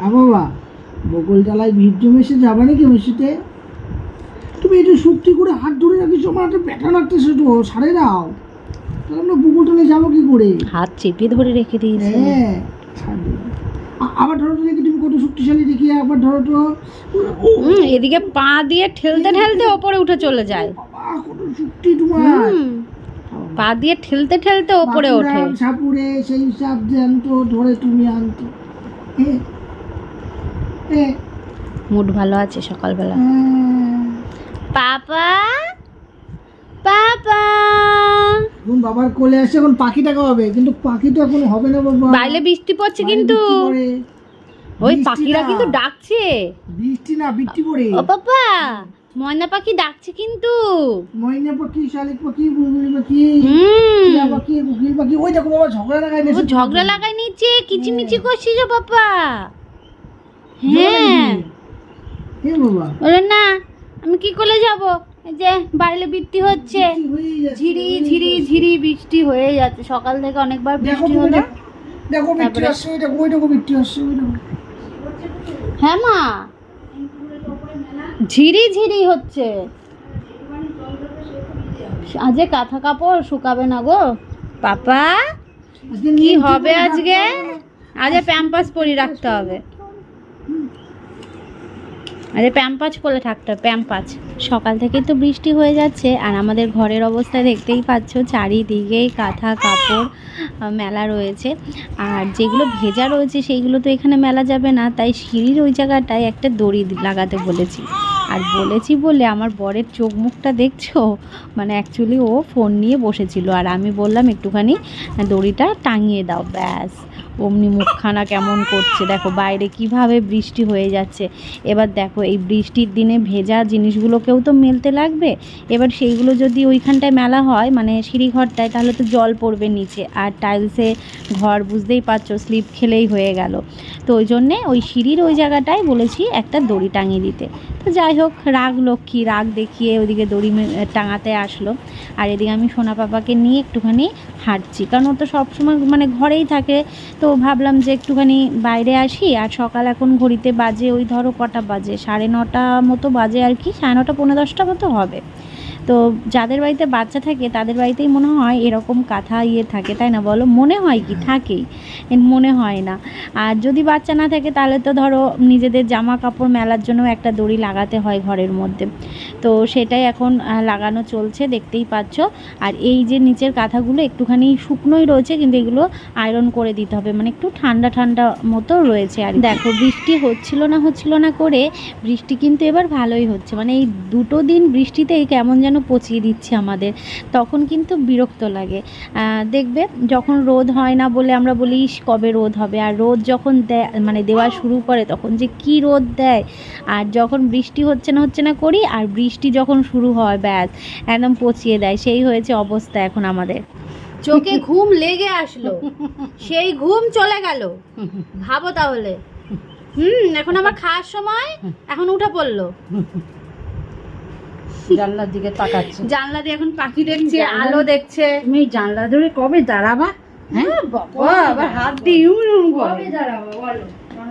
বাবা বকুলতলায় ভিড় জমেছে যাবে নাকি মেশিতে তুমি একটু শুক্তি করে হাত ধরে রাখিস আমার একটা ব্যথা লাগতেছে তো সারে দাও। তাহলে আমরা বকুলতলায় যাব কি করে? হাত চেপে ধরে রেখে দিয়েছে। হ্যাঁ আবার ধরো তো দেখি তুমি কত শক্তিশালী দেখি একবার ধরো তো। এদিকে পা দিয়ে ঠেলতে ঠেলতে ওপরে উঠে চলে যায়। বাবা কত শক্তি তোমার। পা দিয়ে ঠেলতে ঠেলতে ওপরে ওঠে। সাপুরে সেই সাপ জানতো ধরে তুমি আনতো। এ, মুড ভালো আছে সকালবেলা? হ্যাঁ। পাপা? পাপা? এখন বাবার কোলে এখন হবে কিন্তু পাখি তো এখন হবে না বাবা। বাইরে বৃষ্টি পড়ছে কিন্তু। ওই পাখিরা কিন্তু ডাকছে। বৃষ্টি না বৃষ্টি পড়ে। ও পাপা ময়না পাখি ডাকছে কিন্তু। ময়না পাখি শালিক পাখি বুলবুলি পাখি টিয়া পাখি কোকিল পাখি ওই দেখো বাবা ঝগড়া লাগাই ও ঝগড়া লাগাই নিচ্ছে কিচিমিচি করছিস ও পাপা। হ্যাঁ। বলে না আমি কি করে যাব? যে বাইরে বৃষ্টি হচ্ছে? ঝিরি ঝিরি ঝিরি বৃষ্টি হয়ে যাচ্ছে। সকাল থেকে অনেকবার বৃষ্টি হলো। দেখো, বৃষ্টি আসছে দেখো ওই দেখো বৃষ্টি আসছে ওই দেখো। হ্যাঁ মা। ঝিরি ঝিরি হচ্ছে। আজকে কাঁথা কাপড় শুকাবে না গো। পাপা আজকে কি হবে আজকে? হবে। আজ প্যাম্পাস পরি রাখতে হবে। আরে প্যাম্পাচ করে থাকতে প্যাম্পাচ সকাল থেকেই তো বৃষ্টি হয়ে যাচ্ছে, আর আমাদের ঘরের অবস্থা দেখতেই পাচ্ছ চারিদিকেই কাঁথা কাপড় মেলা রয়েছে। আর যেগুলো ভেজা রয়েছে, সেইগুলো তো এখানে মেলা যাবে না, তাই সিঁড়ির ওই জায়গাটায় একটা দড়ি লাগাতে বলেছি। আর বলেছি বলে আমার বরের চোখ মুখটা দেখছ? মানে অ্যাকচুয়ালি ও ফোন নিয়ে বসেছিল, আর আমি বললাম, একটুখানি দড়িটা টাঙিয়ে দাও, ব্যাস। অমনি মুখখানা কেমন করছে? দেখো, বাইরে কীভাবে বৃষ্টি হয়ে যাচ্ছে? এবার দেখো, এই বৃষ্টির দিনে ভেজা জিনিসগুলোকেও তো মেলতে লাগবে। এবার সেইগুলো যদি ওইখানটায় মেলা হয় মানে সিঁড়িঘরটায়, তাহলে তো জল পড়বে নিচে। আর টাইলসে ঘর, বুঝতেই পারছ, স্লিপ খেলেই হয়ে গেল। তো ওই জন্যে ওই সিঁড়ির ওই জায়গাটায় বলেছি একটা দড়ি টাঙিয়ে দিতে। তো যাই হোক, রাগ লক্ষ্মী, রাগ দেখিয়ে ওদিকে দড়ি টাঙাতে আসলো। আর এদিকে আমি সোনা পাপাকে নিয়ে একটুখানি হাঁটছি। কারণ ও তো সবসময় মানে ঘরেই থাকে। তো ভাবলাম যে একটুখানি বাইরে আসি, আর সকাল এখন ঘড়িতে বাজে, ওই ধরো কটা বাজে, সাড়ে নটা মতো বাজে আর কি, সাড়ে নটা পনেরো দশটা মতো হবে। তো যাদের বাড়িতে বাচ্চা থাকে, তাদের বাড়িতেই মনে হয় এরকম কাঁথা ইয়ে থাকে, তাই না বলো? মনে হয় কি? থাকেই। মনে হয় না। আর যদি বাচ্চা না থাকে, তাহলে তো ধরো নিজেদের জামা কাপড় মেলার জন্য একটা দড়ি লাগাতে হয় ঘরের মধ্যে। তো সেটাই এখন লাগানো চলছে, দেখতেই পাচ্ছ। আর এই যে নিচের কাঁথাগুলো একটুখানি শুকনোই রয়েছে, কিন্তু এগুলো আয়রন করে দিতে হবে। মানে একটু ঠান্ডা ঠান্ডা মতো রয়েছে আর দেখো, বৃষ্টি হচ্ছিল না হচ্ছিল না করে বৃষ্টি কিন্তু এবার ভালোই হচ্ছে। মানে এই দুটো দিন বৃষ্টিতেই কেমন যেন পচিয়ে দিচ্ছে আমাদের। তখন কিন্তু বিরক্ত লাগে। দেখবে যখন রোদ হয় না বলে আমরা বলি কবে রোদ হবে? আর রোদ যখন দেয় মানে দেওয়া শুরু করে, তখন যে কি রোদ দেয়? আর যখন বৃষ্টি হচ্ছে না হচ্ছে না করি, আর বৃষ্টি যখন শুরু হয় ব্যাস একদম পচিয়ে দেয়। সেই হয়েছে অবস্থা এখন আমাদের। চোখে ঘুম লেগে আসলো। সেই ঘুম চলে গেল। ভাবো তাহলে। হুম এখন আবার খাওয়ার সময়? এখন উঠে পড়ল। জানলার দিকে তাকাচ্ছে। জানলা দিয়ে এখন পাখি দেখছে আলো দেখছে। তুমি জানলা ধরে কবে দাঁড়াবা? হ্যাঁ? বাবা আবার হাত দিয়ে ইউম করে।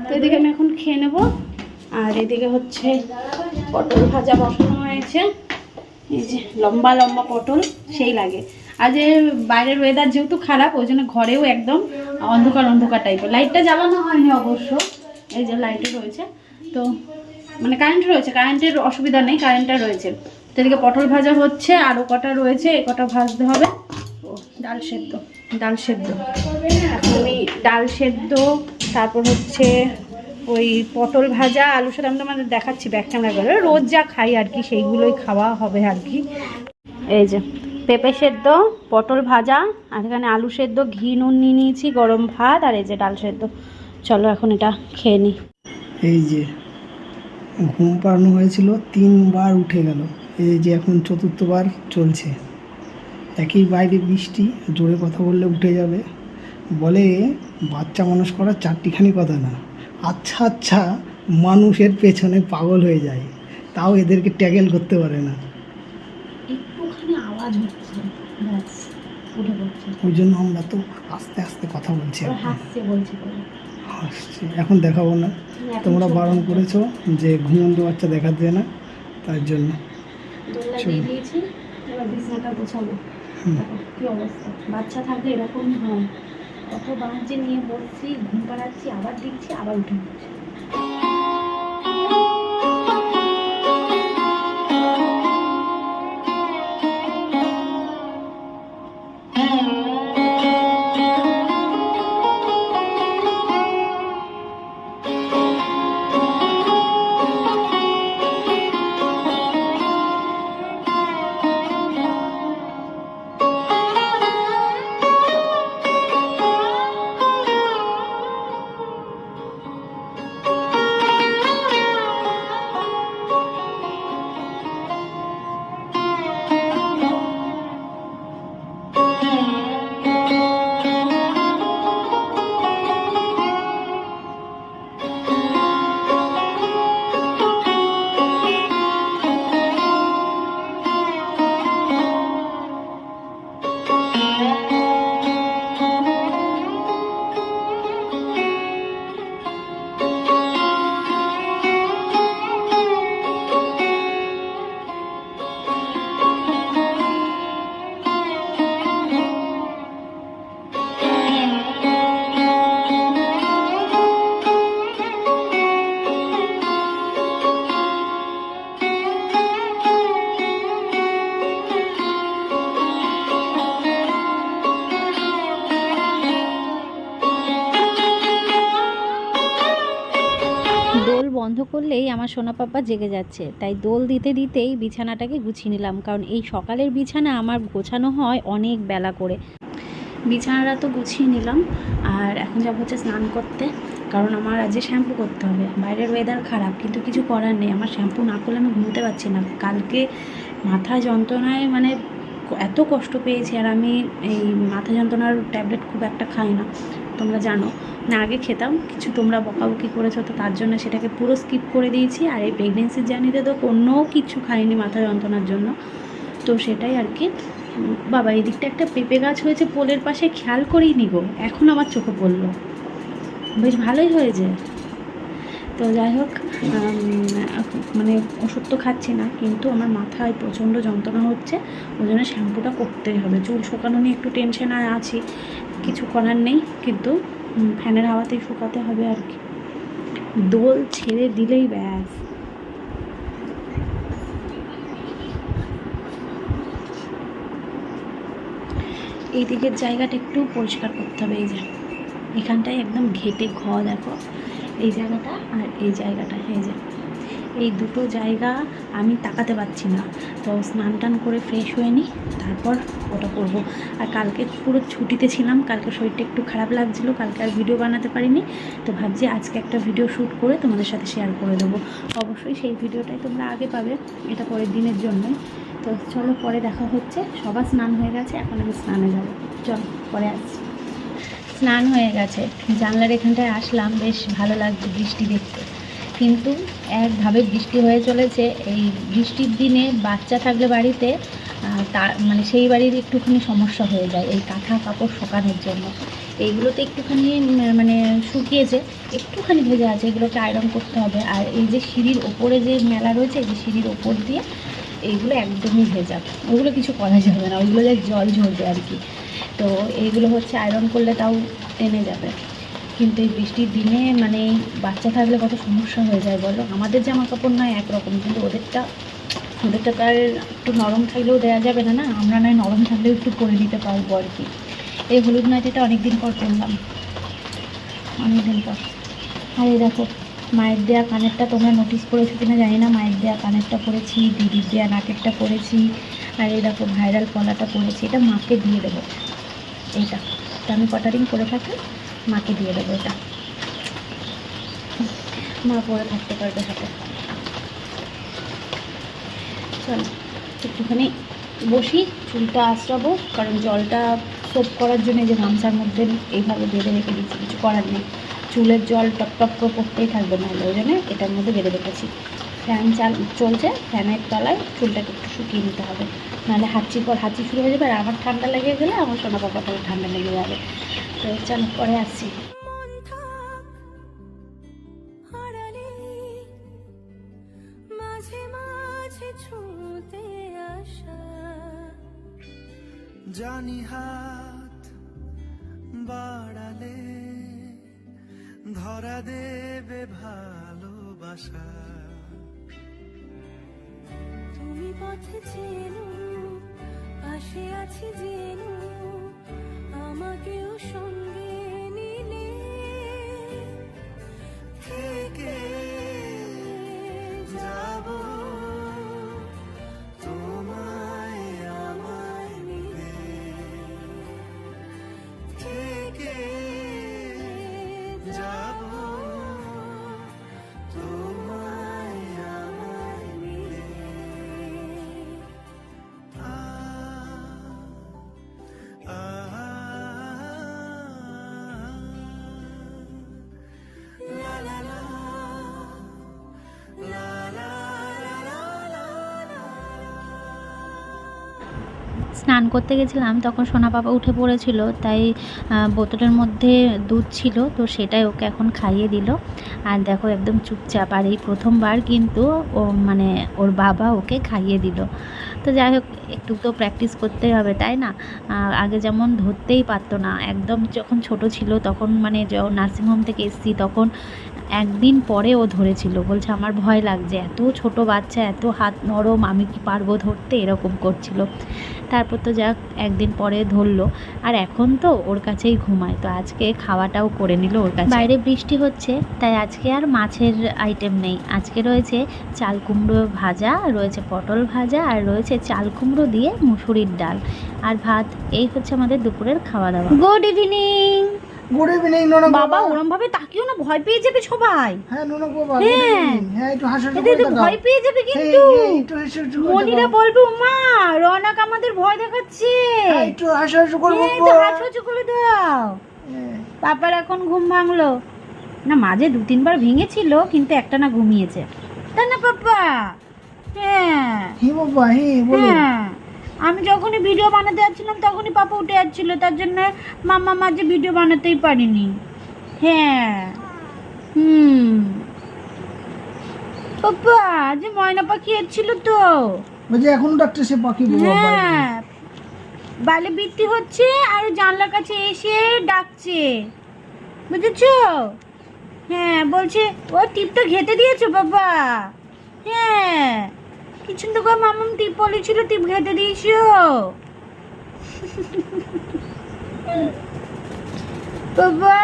তো এদিকে আমি এখন খেয়ে নেব। আর এদিকে হচ্ছে পটল ভাজা বসানো হয়েছে। এই যে লম্বা লম্বা পটল, সেই লাগে। আর যে বাইরের ওয়েদার যেহেতু খারাপ, ওই জন্য ঘরেও একদম অন্ধকার অন্ধকার টাইপের লাইটটা জ্বালানো হয়নি অবশ্য, এই যে লাইটও রয়েছে। তো মানে কারেন্ট রয়েছে কারেন্টের অসুবিধা নেই কারেন্টটা রয়েছে। তো এদিকে পটল ভাজা হচ্ছে আরও কটা রয়েছে, এ কটা ভাজতে হবে। ও, ডাল সেদ্ধ ডাল সেদ্ধ। আমি ডাল সেদ্ধ, তারপর হচ্ছে ওই পটল ভাজা আলুর সাথে আমরা তোমাদের দেখাচ্ছি ব্যাক ক্যামেরা করে। রোজ যা খাই আর কি, সেইগুলোই খাওয়া হবে আর কি। এই যে, পেঁপে সেদ্ধ, পটল ভাজা, আর এখানে আলু সেদ্ধ, ঘি, নুন নিয়ে নিয়েছি, গরম ভাত, আর এই যে ডাল সেদ্ধ। চলো এখন এটা খেয়ে নিই এই যে, ঘুম পাড়ানো হয়েছিল, তিনবার উঠে গেল। এই যে এখন চতুর্থবার চলছে। একই বাইরে বৃষ্টি, জোরে কথা বললে উঠে যাবে। বলে বাচ্চা মানুষ করার চারটিখানি কথা না। আচ্ছা আচ্ছা মানুষের পেছনে পাগল হয়ে যায়। তাও এদেরকে ট্যাগেল করতে পারে না। একটুখানি আওয়াজ হচ্ছে ব্যাস ওই জন্য আমরা তো আস্তে আস্তে কথা বলছি। হাসছে এখন দেখাবো না। তোমরা বারণ করেছ যে ঘুমন্ত বাচ্চা দেখাতে না তার জন্য। বাচ্চা থাকলে এরকমই হয়। কত যে নিয়ে বসছি ঘুম পাড়াচ্ছি আবার দিচ্ছি আবার উঠে পড়ছি। করলেই আমার সোনা পাপা জেগে যাচ্ছে। তাই দোল দিতে দিতেই বিছানাটাকে গুছিয়ে নিলাম, কারণ এই সকালের বিছানা আমার গোছানো হয় অনেক বেলা করে। বিছানাটা তো গুছিয়ে নিলাম, আর এখন যাব হচ্ছে স্নান করতে, কারণ আমার আজকে শ্যাম্পু করতে হবে। বাইরের ওয়েদার খারাপ, কিন্তু কিছু করার নেই। আমার শ্যাম্পু না করলে আমি ঘুমোতে পারছি না। কালকে মাথা যন্ত্রণায় মানে এত কষ্ট পেয়েছি, আর আমি এই মাথা যন্ত্রণার ট্যাবলেট খুব একটা খাই না। তোমরা জানো। না, আগে খেতাম, কিছু তোমরা বকাবকি করেছ, তো তার জন্য সেটাকে পুরো স্কিপ করে দিয়েছি। আর এই প্রেগনেন্সির জার্নিতে তো কোনো কিছু খাইনি মাথা যন্ত্রণার জন্য। তো সেটাই আর কি। বাবা এই দিকটা একটা পেঁপে গাছ হয়েছে পোলের পাশে, খেয়াল করেই নি গো। এখন আমার চোখে পড়ল। বেশ ভালোই হয়েছে। তো যাই হোক মানে ওষুধ তো খাচ্ছি না, কিন্তু আমার মাথায় প্রচণ্ড যন্ত্রণা হচ্ছে। ওই জন্য শ্যাম্পুটা করতেই হবে। চুল শুকানো নিয়ে একটু টেনশনে আছি। কিছু করার নেই, কিন্তু ফ্যানের হাওয়াতেই শুকাতে হবে আর কি। দোল ছেড়ে দিলেই ব্যাস। এই দিকের জায়গাটা একটু পরিষ্কার করতে হবে, এই যে। এখানটায় একদম ঘেটে ঘ দেখো। এই জায়গাটা আর এই জায়গাটা, এই যে। এই দুটো জায়গা আমি তাকাতে পারছি না। তো স্নান টান করে ফ্রেশ হয়ে নিই, তারপর ওটা করব। আর কালকে পুরো ছুটিতে ছিলাম, কালকে শরীরটা একটু খারাপ লাগছিল, কালকে আর ভিডিও বানাতে পারিনি। তো ভাবছি আজকে একটা ভিডিও শ্যুট করে তোমাদের সাথে শেয়ার করে দেবো। অবশ্যই সেই ভিডিওটাই তোমরা আগে পাবে, এটা পরের দিনের জন্যই তো চলো পরে দেখা হচ্ছে। সবার স্নান হয়ে গেছে, এখন আমি স্নানে যাব। চল, পরে আসছি। স্নান হয়ে গেছে। জানলার এখানটায় আসলাম, বেশ ভালো লাগছে বৃষ্টি দেখতে। কিন্তু একভাবে বৃষ্টি হয়ে চলেছে। এই বৃষ্টির দিনে বাচ্চা থাকলে বাড়িতে তার মানে সেই বাড়ির একটুখানি সমস্যা হয়ে যায় এই কাঁথা কাপড় শোকানোর জন্য। এইগুলোতে একটুখানি মানে শুকিয়েছে একটুখানি ভেজে আছে, এগুলোকে আয়রন করতে হবে। আর এই যে সিঁড়ির ওপরে যে মেলা রয়েছে, এই যে সিঁড়ির ওপর দিয়ে এইগুলো একদমই ভেজা। ওগুলো কিছু করা যাবে না, ওইগুলো যে জল ঝরবে আর কি। তো এইগুলো হচ্ছে আয়রন করলে তাও টেনে যাবে। কিন্তু এই বৃষ্টির দিনে মানে বাচ্চা থাকলে কত সমস্যা হয়ে যায় বলো? আমাদের জামা কাপড় নয় একরকম, কিন্তু ওদেরটা ওদেরটা তার একটু নরম থাকলেও দেওয়া যাবে না না? আমরা নয়, নরম থাকলেও একটু করে দিতে পারব আর কি। এই হলুদ নাইটিটা অনেক দিন পর করলাম অনেক দিন পর। আর এই দেখো, মায়ের দেয়া কানেরটা তোমরা নোটিস করেছ কিনা জানি না, মায়ের দেয়া কানেরটা পরেছি, দিদির দেয়া নাকেরটা পরেছি, আর এই দেখো ভাইরাল পলাটা পরেছি, এটা মাকে দিয়ে দেবো। এইটা আমি কটারিং করে থাকি। মাকে দিয়ে দেবো এটা। মা পরে থাকতে পারবে সাথে চলো, একটুখানি বসি, চুলটা আশ্রাবো কারণ জলটা সোপ করার জন্য যে গামছার মধ্যে এইভাবে বেঁধে রেখে দিচ্ছি কিছু করার নেই। চুলের জল টপ টপ করে পড়তেই থাকবে না ওই জন্য এটার মধ্যে বেঁধে রেখেছি। ফ্যান চাল চলছে, ফ্যানের তলায় চুলটাকে একটু শুকিয়ে নিতে হবে। নাহলে হাঁচি পর হাঁচি শুরু হয়ে যাবে, আর আমার ঠান্ডা লেগে গেলে আমার সোনা পাপা ঠান্ডা লেগে যাবে। তো চলো পরে আসা। জানি হাত বাড়ালে ধরা দেবে ভালোবাসা। তুমি পথে চেনো, পাশে আছি জেনো আমাকেও সঙ্গে স্নান করতে গেছিলাম, তখন সোনা বাবা উঠে পড়েছিল, তাই বোতলের মধ্যে দুধ ছিল, তো সেটাই ওকে এখন খাইয়ে দিল। আর দেখো একদম চুপচাপ, আর এই প্রথমবার কিন্তু ও মানে ওর বাবা ওকে খাইয়ে দিল। তো যাই হোক, একটু তো প্র্যাকটিস করতেই হবে, তাই না? আগে যেমন ধরতেই পারতো না, একদম যখন ছোট ছিল, তখন মানে নার্সিংহোম থেকে এসেছি, তখন একদিন পরে ও ধরেছিল। বলছে আমার ভয় লাগছে এত ছোট বাচ্চা এত হাত নরম আমি কি পারব ধরতে? এরকম করছিল। তারপর তো যাক একদিন পরে ধরলো। আর এখন তো ওর কাছেই ঘুমায় তো আজকে খাওয়াটাও করে নিল ওর কাছে। বাইরে বৃষ্টি হচ্ছে তাই আজকে আর মাছের আইটেম নেই। আজকে রয়েছে চাল কুমড়ো ভাজা রয়েছে পটল ভাজা আর রয়েছে চাল কুমড়ো দিয়ে মুসুরির ডাল। আর ভাত এই হচ্ছে আমাদের দুপুরের খাওয়া দাওয়া। গুড ইভিনিং গুড ইভিনিং বাবা। ওরম ভাবে তাকিও না ভয় পেয়ে যাবে সবাই। হ্যাঁ বাবা হ্যাঁ। হ্যাঁ। একটু এতে তো ভয় পেয়ে যাবে কিন্তু। একটু হাসি হাসি মনিরা বলবে মা রনক আমাদের ভয় দেখাচ্ছে। হ্যাঁ, একটু এই তো হাসি করে দাও। হ্যাঁ। পাপার এখন ঘুম ভাঙলো। না মাঝে দু তিনবার ভেঙেছিল কিন্তু একটা না ঘুমিয়েছে। তাই না পাপা হ্যাঁ। হি বাবা হি বলো। হ্যাঁ। আমি যখনই ভিডিও বানাতে যাচ্ছিলাম তখনই পাপা উঠে যাচ্ছিল। তার জন্য মাম্মা মাঝে ভিডিও বানাতেই পারিনি। হ্যাঁ। হুম। পাপা যে ময়না পাখি এসেছিল তো। বলছি এখনও ডাক্তার সে পাখি হ্যাঁ। বালে বৃত্তি হচ্ছে আর জানলার কাছে এসে ডাকছে। বুঝেছ? হ্যাঁ বলছে ও টিপটা ঘেটে দিয়েছ বাবা হ্যাঁ। করে মামাম টিপ বলেছিল টিপ ঘেটে দিয়েছ। বাবা।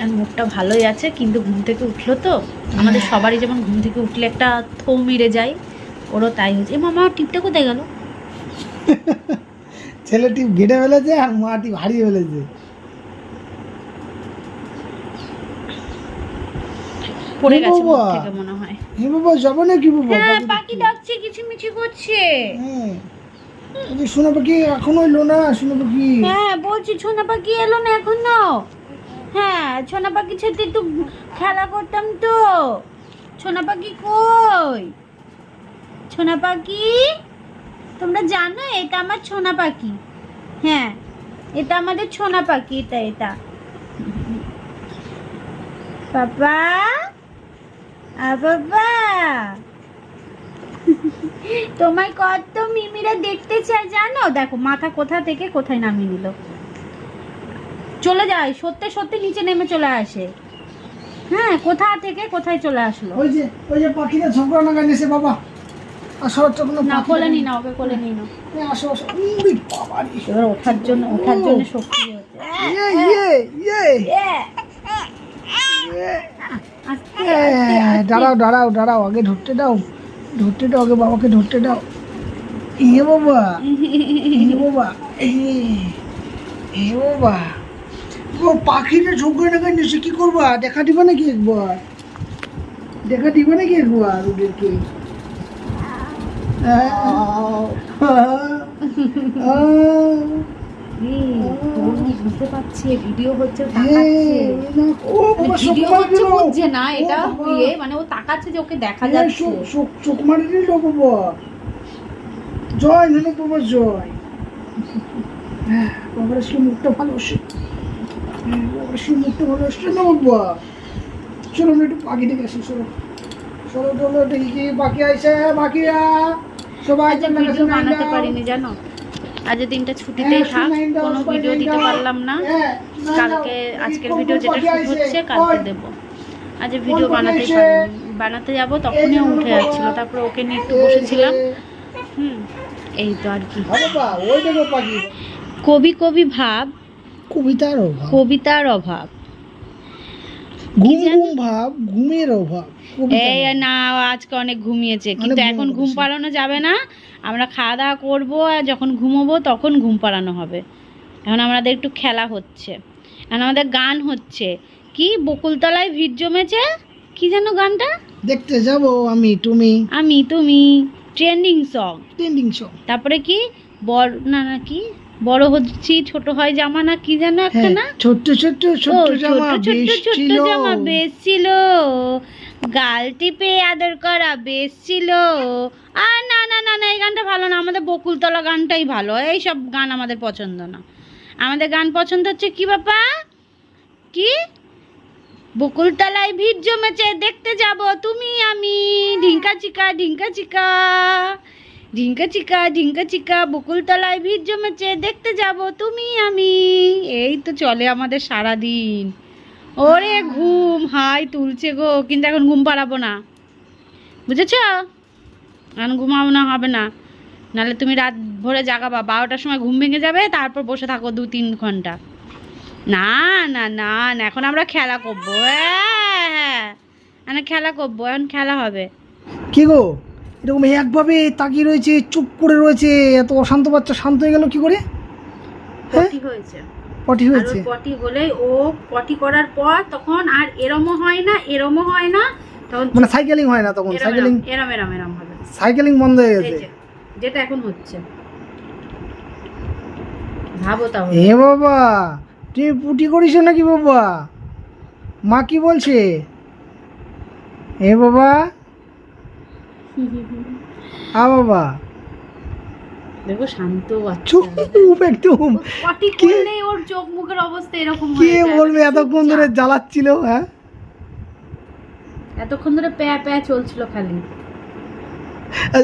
আর মুখটা ভালোই আছে কিন্তু ঘুম থেকে উঠল তো। আমাদের সবারই যেমন ঘুম থেকে উঠলে একটা থৌ মেরে যায় ওরও তাই হয়েছে। এ মামা টিপটা কোথায় গেল? ছেলে টিপ ঘেটে ফেলেছে আর মা টিপ হারিয়ে ফেলেছে। পড়ে গেছে মুখ থেকে মনে হয়। হি বাবা যাব না কি বাবা হ্যাঁ পাখি ডাকছে কিচিমিচি করছে। হ্যাঁ। শোনো পাখি এখনও এলো না শোনো পাখি। হ্যাঁ বলছি ছোনা পাখি এলো না এখনও হ্যাঁ পাখির সাথে একটু খেলা করতাম তো। ছোনা পাখি কই? ছোনা পাখি? তোমরা জানো এটা আমার ছোনা পাখি। হ্যাঁ এটা আমাদের ছোনা পাখি এটা এটা। বাবা। আ বাবা তোমায় কত মিমিরা দেখতে চায় জানো? দেখো মাথা কোথা থেকে কোথায় নামিয়ে নিল। চলে যায় সত্যি সত্যি নিচে নেমে চলে আসে। হ্যাঁ কোথা থেকে কোথায় চলে আসলো? ওই যে ওই যে পাখিটা ঝগড়া নাগা নেছে বাবা। আসো কোনো না পাখি কোলে নি না ওকে কোলে নি না আসো আসো। উই বাবা রে। এবার ওঠার জন্য ওঠার জন্য শক্তি হচ্ছে ইয়ে ইয়ে ইয়ে। ইয়ে। দাঁড়াও দাঁড়াও দাঁড়াও আগে ধরতে দাও। ধরতে দাও আগে বাবাকে ধরতে দাও। ইয়ে বাবা ইয়ে বাবা এ, বাবা। ও পাখিটা ঝগড়া নাগা নেছে কি করবা দেখা দিবা নাকি একবার? দেখা দিবা নাকি একবার ওদেরকে? মুখ বুঝতে পারছে ভিডিও হচ্ছে ও তাকাচ্ছে। না, ও বাবা, চোখ ভিডিও হচ্ছে বুঝছে না এটা ইয়ে মানে ও তাকাচ্ছে যে ওকে দেখা যাচ্ছে। চোখ- চোখ- চোখ মারি বাবা। জয় বাবার জয়। বাবার আসলে মুখটা ভালো বাবার আসলে মুখটা ভালো আসছে না বাবা। চলো আমরা একটু পাখি দেখে আসি চলো। চলো চলো দেখি কি পাখি আইসে পাখিরা সবাই বানাতে পারিনি জানো? আজ দিনটা ছুটিতেই থাক কোনো ভিডিও দিতে পারলাম না। কালকে আজকের ভিডিও যেটা শুট হচ্ছে কালকে দেব। আজ ভিডিও বানাতে পারিনি। বানাতে যাব তখনই উঠে যাচ্ছিল তারপর ওকে নিয়ে একটু বসেছিলাম। হুম এই তো আর কি। কবি কবি ভাব কবিতার অভাব। কবিতার অভাব। ঘুম ঘুম ভাব ঘুমের অভাব এই না আজকে অনেক ঘুমিয়েছে কিন্তু এখন ঘুম। পাড়ানো যাবে না। আমরা খাওয়া দাওয়া করব আর যখন ঘুমোবো তখন ঘুম পাড়ানো হবে। এখন আমাদের একটু খেলা হচ্ছে। এখন আমাদের গান হচ্ছে। কি বকুলতলায় ভিড় জমেছে? কি যেন গানটা? দেখতে যাব আমি তুমি? আমি তুমি। ট্রেন্ডিং সং ট্রেন্ডিং সং তারপরে কি? বর না না কি? বড় হচ্ছি ছোট হয় জামা না কি যেন একটা হ্যাঁ না? ছোট্ট ছোট্ট ছোট্ট জামা ছোট্ট ছোট্ট জামা বেশ ছিল। গাল টিপে আদর করা বেশ ছিল। আর না না না না এই গানটা ভালো না আমাদের বকুলতলা গানটাই ভালো এই সব গান আমাদের পছন্দ না। আমাদের গান পছন্দ হচ্ছে কি বাপা কি? বকুলতলায় ভিড় জমেছে দেখতে যাব তুমি আমি ঢিঙ্কা চিকা ঢিঙ্কা চিকা। ঢিঙ্কা চিকা ঢিঙ্কা চিকা বকুলতলায় ভিড় জমেছে দেখতে যাব তুমি আমি। এই তো চলে আমাদের সারা দিন ওরে ঘুম হাই তুলছে গো কিন্তু এখন ঘুম পাড়াবো না। বুঝেছ? এখন ঘুমাবো না হবে না। নাহলে তুমি রাত ভোরে জাগাবা বারোটার সময় ঘুম ভেঙে যাবে তারপর বসে থাকো দু তিন ঘণ্টা। না না না না এখন আমরা খেলা করব। হ্যাঁ হ্যাঁ। এখন খেলা করব এখন খেলা হবে। কি গো? এরকম একভাবে তাকিয়ে রয়েছে চুপ করে রয়েছে এত অশান্ত বাচ্চা শান্ত হয়ে গেল কি করে? হ্যাঁ? পটি হয়েছে। পটি হয়েছে। পটি হলে ও পটি করার পর তখন আর এরমও হয় না এরমও হয় না তখন মানে সাইকেলিং হয় না তখন? সাইকেলিং এরম এরম এরম হবে। সাইকেলিং বন্ধ হয়ে গেছে? যেটা এখন হচ্ছে। ভাবো তাহলে। এ বাবা তুমি পুটি করিস নাকি বাবা? মা কি বলছে? এ বাবা আ বাবা। দেখো শান্ত চুপ একদম। ওর চোখ মুখের অবস্থা এরকম কে বলবে এতক্ষণ ধরে জ্বালাচ্ছিল হ্যাঁ? এতক্ষণ ধরে প্যা প্যা চলছিল খালি।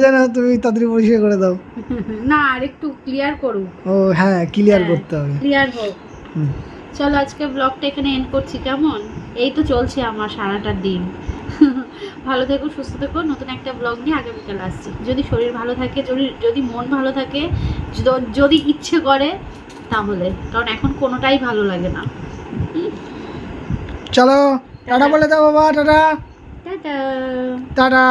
জানো তুমি তাড়াতাড়ি পরিষ্কার করে দাও। না আর একটু ক্লিয়ার করুক। ও হ্যাঁ ক্লিয়ার। করতে হবে। ক্লিয়ার হোক। চলো আজকে ব্লগটা এখানে এন্ড করছি কেমন? এই তো চলছে আমার সারাটা দিন। ভালো থেকো সুস্থ থেকো। নতুন একটা ব্লগ নিয়ে আগামীকাল আসছি। যদি শরীর ভালো থাকে যদি যদি মন ভালো থাকে যদি ইচ্ছে করে তাহলে। কারণ এখন কোনোটাই ভালো লাগে না। চলো টাটা বলে দাও বাবা টাটা। টাটা। টাটা।